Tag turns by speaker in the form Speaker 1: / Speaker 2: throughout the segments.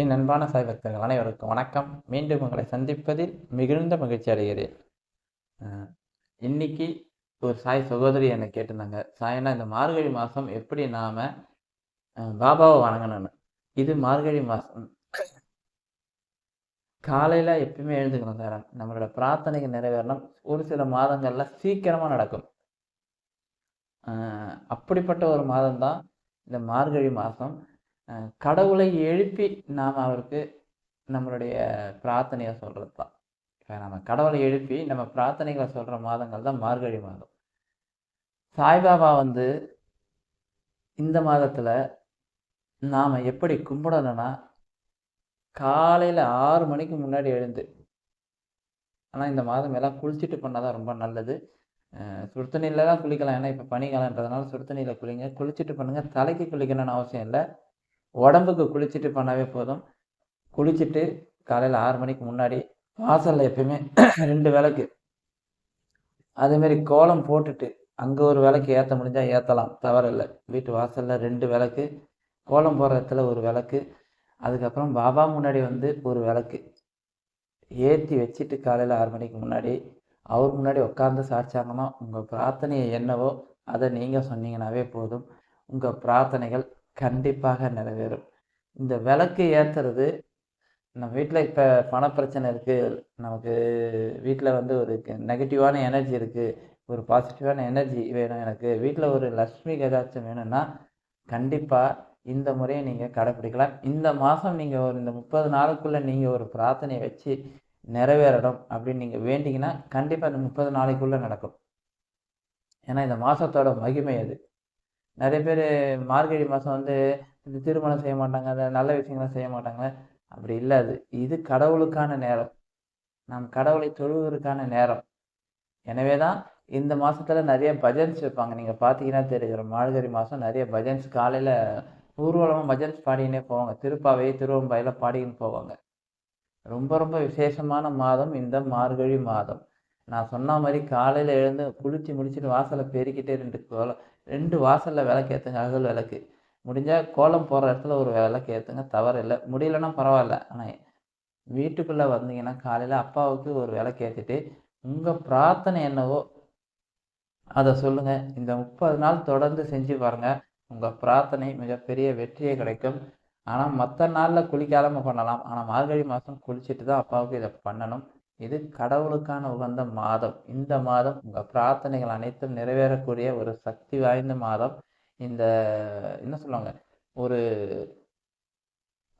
Speaker 1: என் அன்பான சாய் பக்தர்கள் அனைவருக்கும் வணக்கம். மீண்டும் உங்களை சந்திப்பதில் மிகுந்த மகிழ்ச்சி அடைகிறேன். இன்னைக்கு ஒரு சாய் சகோதரி என்னை கேட்டிருந்தாங்க. சாயனா இந்த மார்கழி மாதம் எப்படி நாம பாபாவை வணங்கணும்னு. இது மார்கழி மாதம் காலையில் எப்பயுமே எழுந்துக்கணும் சார். நம்மளோட பிரார்த்தனைக்கு நிறைவேறணும். ஒரு சில மாதங்களில் சீக்கிரமாக நடக்கும். அப்படிப்பட்ட ஒரு மாதம் தான் இந்த மார்கழி மாதம் கடவுளை எழுப்பி நாம் அவருக்கு நம்மளுடைய பிரார்த்தனையை சொல்கிறது தான். இப்போ நம்ம கடவுளை எழுப்பி நம்ம பிரார்த்தனைகளை சொல்கிற மாதங்கள் தான் மார்கழி மாதம். சாய்பாபா வந்து இந்த மாதத்தில் நாம் எப்படி கும்பிடணும்னா காலையில் ஆறு மணிக்கு முன்னாடி எழுந்து ஆனால் இந்த மாதம் எல்லாம் குளிச்சுட்டு பண்ணால் தான் ரொம்ப நல்லது. சுடுத்தண்ணியில் சுடு தண்ணியில் தான் குளிக்கலாம். ஏன்னா இப்போ பனிக்காலன்றதுனால சுடுத்தண்ணியில் குளிங்க குளிச்சுட்டு பண்ணுங்கள் தலைக்கு குளிக்கணும்னு அவசியம் இல்லை. உடம்புக்கு குளிச்சுட்டு பண்ணாவே போதும். குளிச்சுட்டு காலையில் ஆறு மணிக்கு முன்னாடி வாசலில் எப்பயுமே ரெண்டு விளக்கு. அதேமாரி கோலம் போட்டுட்டு அங்கே ஒரு விளக்கு ஏற்ற முடிஞ்சால் ஏற்றலாம் தவறில்லை. வீட்டு வாசலில் ரெண்டு விளக்கு கோலம் போடுற இடத்துல ஒரு விளக்கு அதுக்கப்புறம் பாபா முன்னாடி வந்து ஒரு விளக்கு. ஏற்றி வச்சுட்டு காலையில் ஆறு மணிக்கு முன்னாடி அவர் முன்னாடி உட்காந்து சாட்சாங்கன்னா உங்கள் பிரார்த்தனையை என்னவோ அதை நீங்கள் சொன்னீங்கன்னாவே போதும். உங்கள் பிரார்த்தனைகள் கண்டிப்பாக நிறைவேறும். இந்த விளக்கு ஏற்றுறது நம்ம வீட்டில் இப்போ பணப்பிரச்சனை இருக்குது நமக்கு வீட்டில் வந்து ஒரு நெகட்டிவான எனர்ஜி இருக்குது ஒரு பாசிட்டிவான எனர்ஜி வேணும் எனக்கு வீட்டில் ஒரு லக்ஷ்மி கதாச்சம் வேணும்னா கண்டிப்பாக இந்த முறையை நீங்கள் கடைப்பிடிக்கலாம். இந்த மாதம் நீங்கள் ஒரு இந்த முப்பது நாளுக்குள்ளே நீங்கள் ஒரு பிரார்த்தனையை வச்சு நிறைவேறணும் அப்படின்னு நீங்கள் வேண்டிங்கன்னா கண்டிப்பாக இந்த முப்பது நாளைக்குள்ளே நடக்கும். ஏன்னா இந்த மாதத்தோட மகிமை அது. நிறைய பேர் மார்கழி மாதம் வந்து இந்த திருமணம் செய்ய மாட்டாங்க அந்த நல்ல விஷயங்களை செய்ய மாட்டாங்க. அப்படி இல்லை அது. இது கடவுளுக்கான நேரம். நாம் கடவுளை தொழுவதற்கான நேரம். எனவே தான் இந்த மாதத்தில் நிறைய பஜன்ஸ் வைப்பாங்க. நீங்கள் பார்த்தீங்கன்னா தெரியும் மார்கழி மாதம் நிறைய பஜன்ஸ் காலையில் ஊர்வலமாக பஜன்ஸ் பாடினே போவாங்க. திருப்பாவை திருவம்பாயில் பாடின்னு போவாங்க. ரொம்ப ரொம்ப விசேஷமான மாதம் இந்த மார்கழி மாதம். நான் சொன்ன மாதிரி காலையில் எழுந்து குளிச்சு முடிச்சுட்டு வாசலை பெருக்கிட்டே ரெண்டு கோலம் ரெண்டு வாசலில் விளக்கு ஏற்றுங்க அகல் விளக்கு. முடிஞ்சால் கோலம் போகிற இடத்துல ஒரு விளக்கு ஏற்றுங்க இல்லை. முடியலன்னா பரவாயில்ல. ஆனால் வீட்டுக்குள்ளே வந்தீங்கன்னா காலையில் அப்பாவுக்கு ஒரு விளக்கு ஏற்றிட்டு உங்கள் பிரார்த்தனை என்னவோ அதை சொல்லுங்கள் இந்த முப்பது நாள் தொடர்ந்து செஞ்சு பாருங்கள் உங்கள் பிரார்த்தனை மிகப்பெரிய வெற்றியை கிடைக்கும். ஆனால் மற்ற நாளில் குளிக்காமல் பண்ணலாம். ஆனால் மார்கழி மாதம் குளிச்சுட்டு தான் அப்பாவுக்கு இதை பண்ணணும். இது கடவுளுக்கான உகந்த மாதம். இந்த மாதம் உங்கள் பிரார்த்தனைகள் அனைத்தும் நிறைவேறக்கூடிய ஒரு சக்தி வாய்ந்த மாதம். இந்த என்ன சொல்லுவாங்க? ஒரு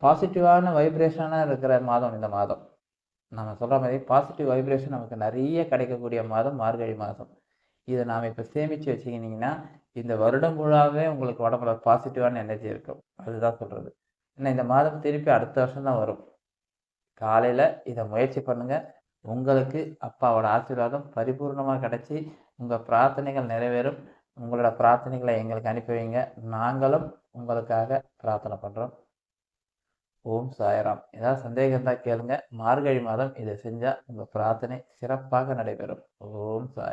Speaker 1: பாசிட்டிவான வைப்ரேஷனாக இருக்கிற மாதம் இந்த மாதம். நம்ம சொல்கிற மாதிரி பாசிட்டிவ் வைப்ரேஷன் நமக்கு நிறைய கிடைக்கக்கூடிய மாதம் மார்கழி மாதம். இதை நாம் இப்போ சேமித்து வச்சுக்கினீங்கன்னா இந்த வருடம் முழாவே உங்களுக்கு உடம்புல பாசிட்டிவான எனர்ஜி இருக்கும். அதுதான் சொல்கிறது ஏன்னா இந்த மாதம் திருப்பி அடுத்த வருஷம் தான் வரும். காலையில் இதை முயற்சி பண்ணுங்கள் உங்களுக்கு அப்பாவோட ஆசீர்வாதம் பரிபூர்ணமாக கிடச்சி உங்கள் பிரார்த்தனைகள் நிறைவேறும். உங்களோட பிரார்த்தனைகளை எங்களுக்கு அனுப்பி வைங்க. நாங்களும் உங்களுக்காக பிரார்த்தனை பண்ணுறோம் ஓம் சாயராம். ஏதாவது சந்தேகம் இருந்தால் கேளுங்க. மார்கழி மாதம் இதை செஞ்சால் உங்கள் பிரார்த்தனை சிறப்பாக நடைபெறும். ஓம் சாய்